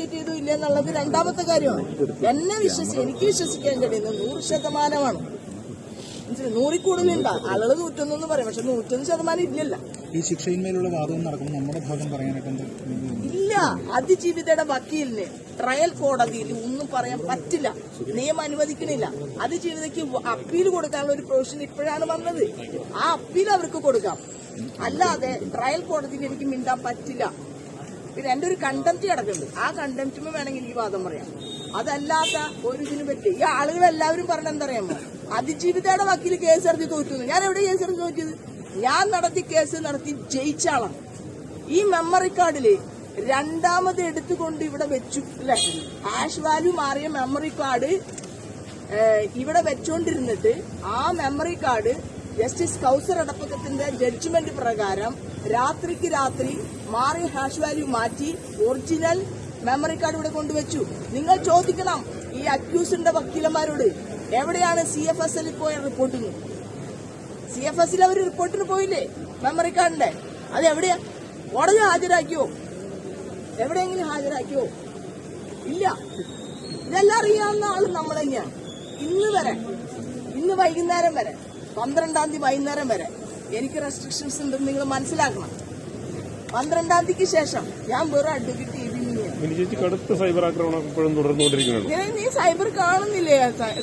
Initiate ചെയ്തു ഇല്ല എന്നുള്ളത് രണ്ടാമത്തെ കാര്യമാണ്. എന്നെ വിശ്വസി എനിക്ക് വിശ്വസിക്കാൻ കഴിയുന്നത് നൂറ് ശതമാനമാണ്. മനസ്സിലായോ? നൂറിൽ കൂടുതലുണ്ട് ആളുകൾ നൂറ്റൊന്നെന്ന് പറയും. പക്ഷെ നൂറ്റൊന്ന് ശതമാനം ഇല്ലല്ല. ഈ ശിക്ഷയിന്മേലുള്ള വാദം നടക്കുമ്പോൾ നമ്മുടെ ഭാഗം പറയാനായിട്ട് ഇല്ല. അതിജീവിതയുടെ വക്കീലിന് ട്രയൽ കോടതിയിൽ ഒന്നും പറയാൻ പറ്റില്ല. നിയമം അനുവദിക്കണില്ല. അതിജീവിതയ്ക്ക് അപ്പീൽ കൊടുക്കാനുള്ള ഒരു പ്രൊവിഷൻ ഇപ്പോഴാണ് വന്നത്. ആ അപ്പീൽ അവർക്ക് കൊടുക്കാം. അല്ലാതെ ട്രയൽ കോടതിയിൽ എനിക്ക് മിണ്ടാൻ പറ്റില്ല. പിന്നെ എന്റെ ഒരു കണ്ടംപ്റ്റ് കിടക്കുന്നുണ്ട്. ആ കണ്ടംപ്റ്റുമ്പോൾ വേണമെങ്കിൽ ഈ വാദം പറയാം. അതല്ലാത്ത ഒരു ഇതിനു പറ്റി. ഈ ആളുകൾ എല്ലാവരും പറഞ്ഞ എന്തറിയാമോ അതിജീവിതയുടെ വക്കീൽ കേസ് എറിഞ്ഞ് തോറ്റു ഞാൻ എവിടെ കേസ് എറിഞ്ഞ് തോറ്റിയത്? ഞാൻ നടത്തി കേസ് നടത്തി ജയിച്ച ആളാണ്. ഈ മെമ്മറി കാർഡിൽ രണ്ടാമത് എടുത്തുകൊണ്ട് ഇവിടെ വെച്ചു. അല്ലെ? ഹാഷ് വാല്യൂ മാറിയ മെമ്മറി കാർഡ് ഇവിടെ വെച്ചോണ്ടിരുന്നിട്ട് ആ മെമ്മറി കാർഡ് ജസ്റ്റിസ് കൗസർ അടപ്പക്കത്തിന്റെ ജഡ്ജ്മെന്റ് പ്രകാരം രാത്രിക്ക് രാത്രി മാറി ഹാഷ് വാല്യൂ മാറ്റി ഒറിജിനൽ മെമ്മറി കാർഡ് ഇവിടെ കൊണ്ടുവച്ചു. നിങ്ങൾ ചോദിക്കണം ഈ അക്യൂസിന്റെ വക്കീലന്മാരോട് എവിടെയാണ് സി എഫ് എസ് എല്ലിൽ പോയ റിപ്പോർട്ടിന് സി എഫ് എസിൽ അവർ റിപ്പോർട്ടിന് പോയില്ലേ? മെമ്മറി കാർഡിന്റെ അത് എവിടെയാ? കോടതി ഹാജരാക്കിയോ? എവിടെയെങ്കിലും ഹാജരാക്കിയോ? ഇല്ല. ഇതെല്ലാം അറിയാവുന്ന ആൾ നമ്മൾ തന്നെയാണ്. ഇന്ന് വരെ ഇന്ന് വൈകുന്നേരം വരെ പന്ത്രണ്ടാം തീയതി വൈകുന്നേരം വരെ എനിക്ക് റെസ്ട്രിക്ഷൻസ് ഉണ്ടെന്ന് നിങ്ങൾ മനസ്സിലാക്കണം. പന്ത്രണ്ടാം തീയതിക്ക് ശേഷം ഞാൻ വെറും അഡ്വക്കേറ്റ് കടുത്ത സൈബർ ആക്രമണം ഇപ്പോഴും തുടർന്നുകൊണ്ടിരിക്കുകയാണ് ഇങ്ങനെ നീ സൈബർ കാണുന്നില്ലേ സ-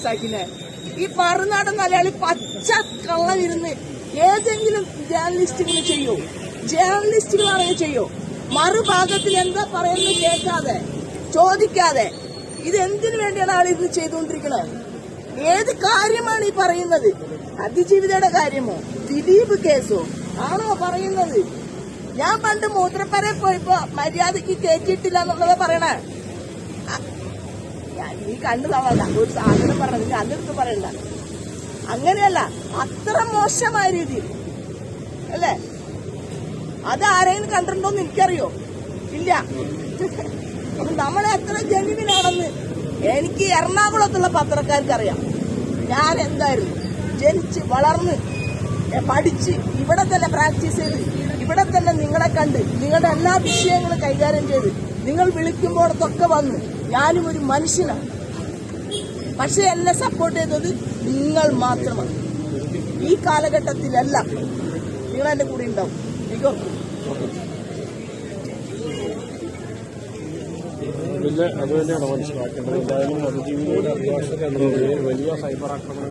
ഈ മറുനാടൻ മലയാളി പച്ച കള്ളനിരുന്ന് ഏതെങ്കിലും ജേർണലിസ്റ്റുകൾ ചെയ്യോ? ജേർണലിസ്റ്റുകൾ അറിയ ചെയ്യോ? മറുഭാഗത്തിൽ എന്താ പറയുന്നത് കേൾക്കാതെ ചോദിക്കാതെ. ഇത് എന്തിനു വേണ്ടിയാണ് ആൾ ഇത് ചെയ്തുകൊണ്ടിരിക്കുന്നത് ഏത് കാര്യമാണ് ഈ പറയുന്നത്? അതിജീവിതയുടെ കാര്യമോ? ദിലീപ് കേസോ? ആണോ പറയുന്നത്? ഞാൻ പണ്ട് മൂത്രപ്പരെ പോയപ്പോ മര്യാദയ്ക്ക് കയറ്റിയിട്ടില്ല എന്നുള്ളത് പറയണേ. നീ കണ്ടു തവണ ഒരു സാധനം പറഞ്ഞത് നീ അതെടുത്ത് പറയണ്ട. അങ്ങനെയല്ല അത്ര മോശമായ രീതിയിൽ അല്ലേ? അത് ആരെയും കണ്ടിട്ടുണ്ടോന്ന് എനിക്കറിയോ? ഇല്ല. നമ്മളെ എത്ര ജനുവിനാണെന്ന് എനിക്ക് എറണാകുളത്തുള്ള പത്രക്കാർക്ക് അറിയാം ഞാൻ എന്തായിരുന്നു ജനിച്ച് വളർന്ന് പഠിച്ച് ഇവിടെ തന്നെ പ്രാക്ടീസ് ചെയ്ത് ഇവിടെ തന്നെ നിങ്ങളെ കണ്ട് നിങ്ങളുടെ എല്ലാ വിഷയങ്ങളും കൈകാര്യം ചെയ്ത് നിങ്ങൾ വിളിക്കുമ്പോഴത്തൊക്കെ വന്ന് ഞാനും ഒരു മനുഷ്യനാണ് പക്ഷെ എന്നെ സപ്പോർട്ട് ചെയ്തത് നിങ്ങൾ മാത്രമാണ്. ഈ കാലഘട്ടത്തിലല്ല നിങ്ങൾ എന്റെ കൂടെ ഉണ്ടാവും. എനിക്ക് പിന്നെ അത് തന്നെയാണ് മനസ്സിലാക്കേണ്ടത്. എന്തായാലും അതിജീവികളുടെ അഭിഭാഷകർ എന്നത് വലിയ സൈബർ ആക്രമണം